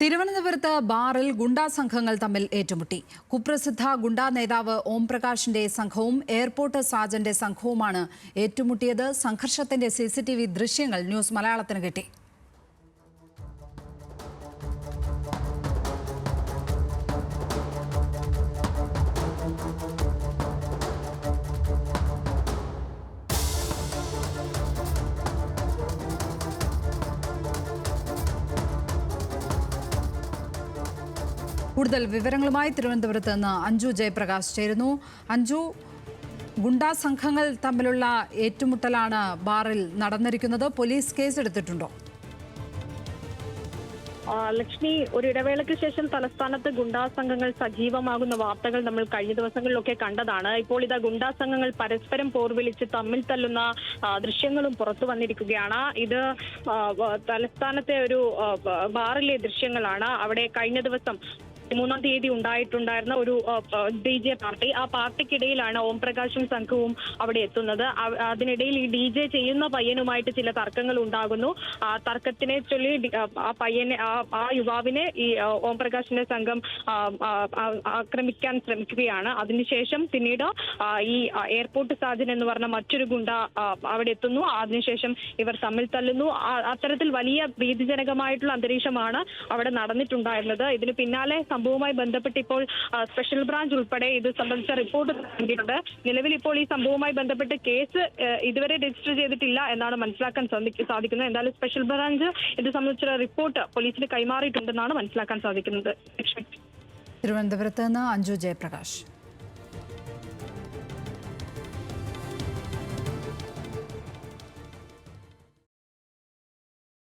തിരുവനന്തപുരത്ത് ബാറിൽ ഗുണ്ടാ സംഘങ്ങൾ തമ്മിൽ ഏറ്റുമുട്ടി. കുപ്രസിദ്ധ ഗുണ്ടാ നേതാവ് ഓംപ്രകാശിന്റെ സംഘവും എയർപോർട്ട് സാജന്റെ സംഘവുമാണ് ഏറ്റുമുട്ടിയത്. സംഘർഷത്തിന്റെ സിസിടിവി ദൃശ്യങ്ങൾ ന്യൂസ് മലയാളത്തിന് കിട്ടി. കൂടുതൽ വിവരങ്ങളുമായി തിരുവനന്തപുരത്ത് നിന്ന് അഞ്ജു ജയപ്രകാശ് ചേരുന്നു. അഞ്ജു ഗുണ്ടാ സംഘങ്ങൾ തമ്മിലുള്ള ഏറ്റുമുട്ടലാണ് ബാറിൽ നടന്നിരിക്കുന്നത്. പോലീസ് കേസെടുത്തിട്ടുണ്ടോ ലക്ഷ്മി ഒരു ഇടവേളയ്ക്ക് ശേഷം തലസ്ഥാനത്ത് ഗുണ്ടാ സംഘങ്ങൾ സജീവമാകുന്ന വാർത്തകൾ നമ്മൾ കഴിഞ്ഞ ദിവസങ്ങളിലൊക്കെ കണ്ടതാണ്. ഇപ്പോൾ ഇതാ ഗുണ്ടാ സംഘങ്ങൾ പരസ്പരം പോർവിളിച്ച് തമ്മിൽ തല്ലുന്ന ദൃശ്യങ്ങളും പുറത്തു വന്നിരിക്കുകയാണ്. ഇത് തലസ്ഥാനത്തെ ഒരു ബാറിലെ ദൃശ്യങ്ങളാണ്. അവിടെ കഴിഞ്ഞ ദിവസം മൂന്നാം തീയതി ഉണ്ടായിട്ടുണ്ടായിരുന്ന ഒരു ഡി ജെ പാർട്ടി. ആ പാർട്ടിക്കിടയിലാണ് ഓം പ്രകാശും സംഘവും അവിടെ എത്തുന്നത്. അതിനിടയിൽ ഈ ഡി ജെ ചെയ്യുന്ന പയ്യനുമായിട്ട് ചില തർക്കങ്ങൾ ഉണ്ടാകുന്നു. ആ തർക്കത്തിനെ ചൊല്ലി ആ, പയ്യനെ ആ യുവാവിനെ ഈ ഓം പ്രകാശിന്റെ സംഘം ആക്രമിക്കാൻ ശ്രമിക്കുകയാണ്. അതിനുശേഷം പിന്നീട് ഈ എയർപോർട്ട് സാജൻ എന്ന് പറഞ്ഞ മറ്റൊരു ഗുണ്ട അവിടെ എത്തുന്നു. അതിനുശേഷം ഇവർ തമ്മിൽ തല്ലുന്നു. അത്തരത്തിൽ വലിയ ഭീതിജനകമായിട്ടുള്ള അന്തരീക്ഷമാണ് അവിടെ നടന്നിട്ടുണ്ടായിരുന്നത്. ഇതിന് പിന്നാലെ സംഭവവുമായി ബന്ധപ്പെട്ട് ഇപ്പോൾ സ്പെഷ്യൽ ബ്രാഞ്ച് ഉൾപ്പെടെ ഇത് സംബന്ധിച്ച റിപ്പോർട്ട് നൽകിയിട്ടുണ്ട്. നിലവിൽ ഇപ്പോൾ ഈ സംഭവവുമായി ബന്ധപ്പെട്ട് കേസ് ഇതുവരെ രജിസ്റ്റർ ചെയ്തിട്ടില്ല എന്നാണ് മനസ്സിലാക്കാൻ സാധി- സാധിക്കുന്നത്. എന്തായാലും സ്പെഷ്യൽ ബ്രാഞ്ച് ഇത് സംബന്ധിച്ചുള്ള റിപ്പോർട്ട് പോലീസിന് കൈമാറിയിട്ടുണ്ടെന്നാണ് മനസ്സിലാക്കാൻ സാധിക്കുന്നത്. തിരുവനന്തപുരത്ത് നിന്ന് അഞ്ജു ജയപ്രകാശ്.